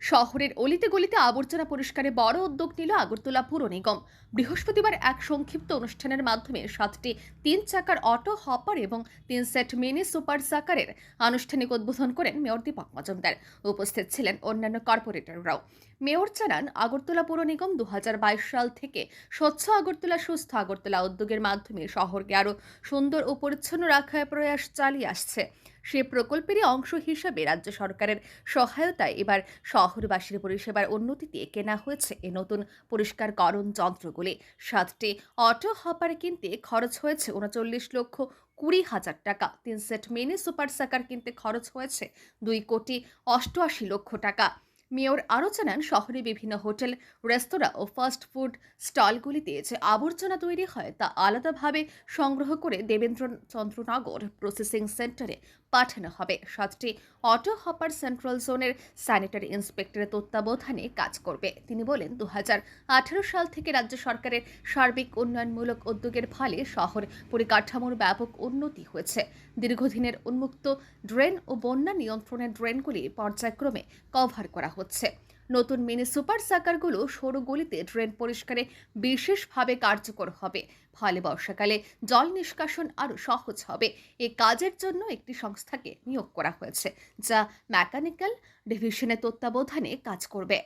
শহরের অলিতে গলিতে আবর্জনা পরিষ্কারে বড় উদ্যোগ নিল আগরতলা পুর নিগম। বৃহস্পতিবার এক সংক্ষিপ্ত অনুষ্ঠানের মাধ্যমে সাতটি তিন চাকার অটো, হপার এবং তিন সেট মিনি সুপার চাকারের আনুষ্ঠানিক উদ্বোধন করেন মেয়র দীপক মজুমদার। উপস্থিত ছিলেন অন্যান্য কর্পোরেটররাও। মেয়র জানান, আগরতলা পুর নিগম দু হাজার বাইশ সাল থেকে স্বচ্ছ আগরতলা, সুস্থ আগরতলা উদ্যোগের মাধ্যমে শহরকে আরও সুন্দর ও পরিচ্ছন্ন রাখার প্রয়াস চালিয়ে আসছে। সে প্রকল্পেরই অংশ হিসেবে রাজ্য সরকারের সহায়তায় এবার শহরবাসীর পরিষেবার উন্নতিতে কেনা হয়েছে এ নতুন পরিষ্কারকরণ যন্ত্রগুলি। সাতটি অটো হপার কিনতে খরচ হয়েছে উনচল্লিশ লক্ষ কুড়ি হাজার টাকা। তিন সেট মিনি সুপার সাকার কিনতে খরচ হয়েছে দুই কোটি অষ্টআশি লক্ষ টাকা। মেয়র আরও জানান শহরে বিভিন্ন হোটেল, রেস্তোরাঁ ও ফাস্ট ফুড স্টলগুলিতে যে আবর্জনা তৈরি হয় তা আলাদাভাবে সংগ্রহ করে দেবেন্দ্র চন্দ্রনগর প্রসেসিং সেন্টারে পাঠানো হবে। সাতটি অটো হপার সেন্ট্রাল জোনের স্যানিটারি ইন্সপেক্টরের তত্ত্বাবধানে কাজ করবে। তিনি বলেন দু হাজার আঠেরো সাল থেকে রাজ্য সরকারের সার্বিক উন্নয়নমূলক উদ্যোগের ফলে শহর পরিকাঠামোর ব্যাপক উন্নতি হয়েছে। দীর্ঘদিনের উন্মুক্ত ড্রেন ও বন্যা নিয়ন্ত্রণের ড্রেনগুলি পর্যায়ক্রমে কভার করা হচ্ছে। নতুন মিনি সুপার সাকারগুলো সরু গলিতে ড্রেন পরিষ্কারে বিশেষভাবে কার্যকর হবে। ফলে বর্ষাকালে জল নিষ্কাশন আরও সহজ হবে। এ কাজের জন্য একটি সংস্থাকে নিয়োগ করা হয়েছে, যা মেকানিক্যাল ডিভিশনের তত্ত্বাবধানে কাজ করবে।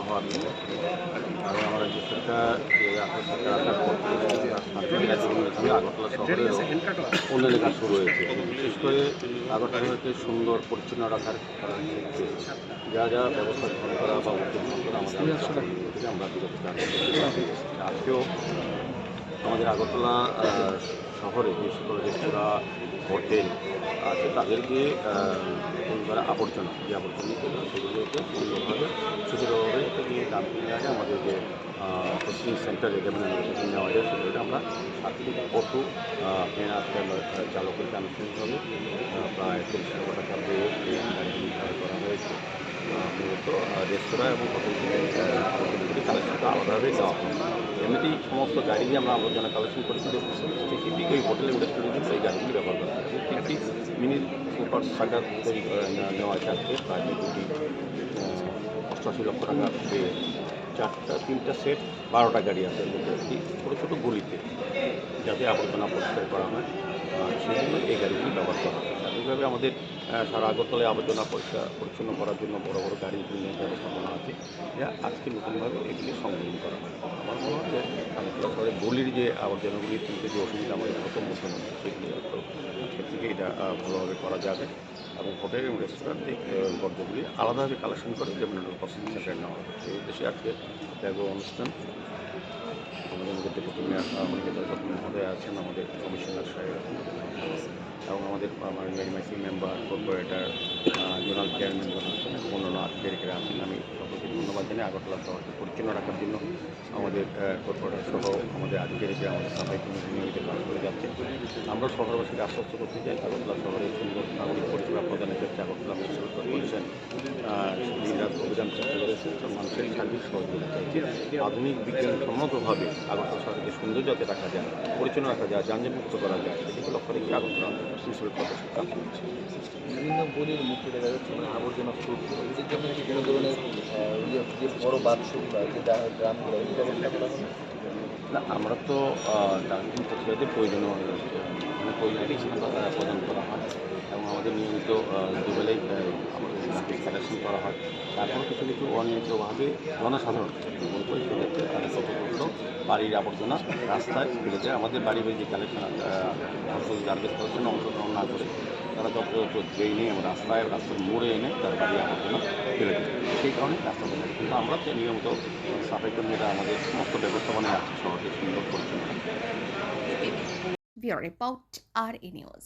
হওয়ার আমার রাজ্য এই আঠারো থেকে আগরতলা উন্নয়ন কাজ শুরু হয়েছে বিশেষ করে আগরতলাকে সুন্দর পরিচ্ছন্ন রাখার যা যা ব্যবস্থা গ্রহণ করা বা উদ্যোগ করা আমাদের আমরা। আজকেও আমাদের আগরতলা শহরে যে সকল রেস্তোরাঁ, হোটেল আছে, তাদেরকে পরিবার আবর্জনা, যে আবর্জনাগুলো সেগুলোকে সুন্দরভাবে সুন্দরভাবে থেকে ডাম্পিং আগে আমাদের যে প্রসেসিং সেন্টারে যেমন প্রসেসিং নেওয়া যায় সেগুলোকে আমরা সাত থেকে কত ট্রেন চালকের আনুষ্ঠানিকভাবে প্রায় তিরিশ টাকা ভাড়া করা হয়েছে। মূলত রেস্তোরাঁ এবং হোটেলগুলি কালেকশনটা আলাদাভাবে দেওয়া হয় এমনিতেই সমস্ত গাড়ি দিয়ে আমরা আবর্জনা কালেকশন করি কিন্তু স্পেসিফিক ওই হোটেল এবং রেস্টুরেন্টের জন্য গাড়িগুলি ব্যবহার করা হয় তিনটি মিনি সুপার সাগার তৈরি নেওয়া- আছে আজকে প্রায় আহ, অষ্টআশি লক্ষ টাকা চারটা তিনটা সেট বারোটা গাড়ি আছে একটি ছোটো ছোটো গলিতে যাতে আবর্জনা পরিষ্কার করা হয়। সেই জন্য এই গাড়িগুলি ব্যবহার করা হয়। স্বাভাবিকভাবে আমাদের সারা আগরতলায় আবর্জনা পরিষ্কার পরিচ্ছন্ন করার জন্য বড় বড় গাড়িগুলি ব্যবস্থাপনা আছে। যা আজকে নতুনভাবে এগুলি সংযোজন করা হয়। আমার মনে হয় যে আগরতলা শহরে গলির যে আবর্জনাগুলি তুলতে যে অসুবিধা আমাদের প্রথম মধ্যে সেগুলি আজকের থেকে এটা ভালোভাবে করা যাবে এবং হোটেল এবং রেস্টুরেন্টে বর্জ্যগুলি আলাদাভাবে কালেকশন করে যেমন প্রসেসিং সেন্টার নেওয়া হয়। সেই উদ্দেশ্যে আজকে ত্যাগ অনুষ্ঠান। আমাদের মধ্যে মেয়র আমাদের দলপতি মহোদয় আছেন, আমাদের কমিশনার সাহেব এবং আমাদের আমার মেম্বার, কর্পোরেটর জোনাল চেয়ারম্যান অন্যান্য আধিকারিকরা আছেন আমি সকলকে ধন্যবাদ জানাই আগরতলা শহরকে পরিচ্ছন্ন রাখার জন্য আমাদের কর্পোরেটর সহ আমাদের আধিকারিকরা আমাদের সাফাই কমিটি নিয়মিত কাজ করে যাচ্ছে, আমরা শহরবাসীকে আশ্বস্ত করতে চাই আগরতলা শহরে সুন্দর নাগরিক পরিষেবা প্রদানের ক্ষেত্রে আগরতলা মিউনিসিপ্যাল কর্পোরেশন দিনরাত অভিযান চালু করেছে মানুষের সার্বিক সহযোগিতা। চাইছে আধুনিক বিজ্ঞানসম্মতভাবে আগরতলা শহরকে সুন্দর যাতে রাখা যায়, পরিচ্ছন্ন রাখা যায়, যানজটমুক্ত করা যায় সেদিকে লক্ষ্য রেখে আগরতলা মিউনিসিপ্যাল কর্পোরেশন কাজ করছে বিভিন্ন গলির মুখে দেখা যাচ্ছে মানে আবর্জনা বিভিন্ন জন্য কি ধরনের ইয়ে যে বড় বাথরুম বা যে ড্রামগুলো ব্যবস্থা না আমরা তো ডাস্টবিন প্রক্রিয়াতে প্রয়োজনীয় মানে প্রয়োজনীয় আহ, প্রদান করা হয় এবং আমাদের নিয়মিত দুবেলাই আমাদের কালেকশন করা হয়। তারপর কিছু কিছু অনিয়মিতভাবে জনসাধারণ সেক্ষেত্রে তাদের কতগুলো বাড়ির আবর্জনা রাস্তায় ফেলে যায় আমাদের বাড়ি বাড়ি যে কালেকশন গার্বেজ কালেকশনে অংশগ্রহণ না করে তারা যত্রতত্র ড্রেনে এবং রাস্তায় রাস্তার মোড়ে এনে তার বাড়ি আবর্জনা ফেলে দেয়। সেই কারণে রাস্তা কিন্তু আমরা তো নিয়মিত সাফাই কর্মীরা আমাদের সমস্ত ব্যবস্থাপনায় আছে শহরকে সুন্দর পরিচ্ছন্ন রাখতে। ব্যুরো রিপোর্ট আর ই নিউজ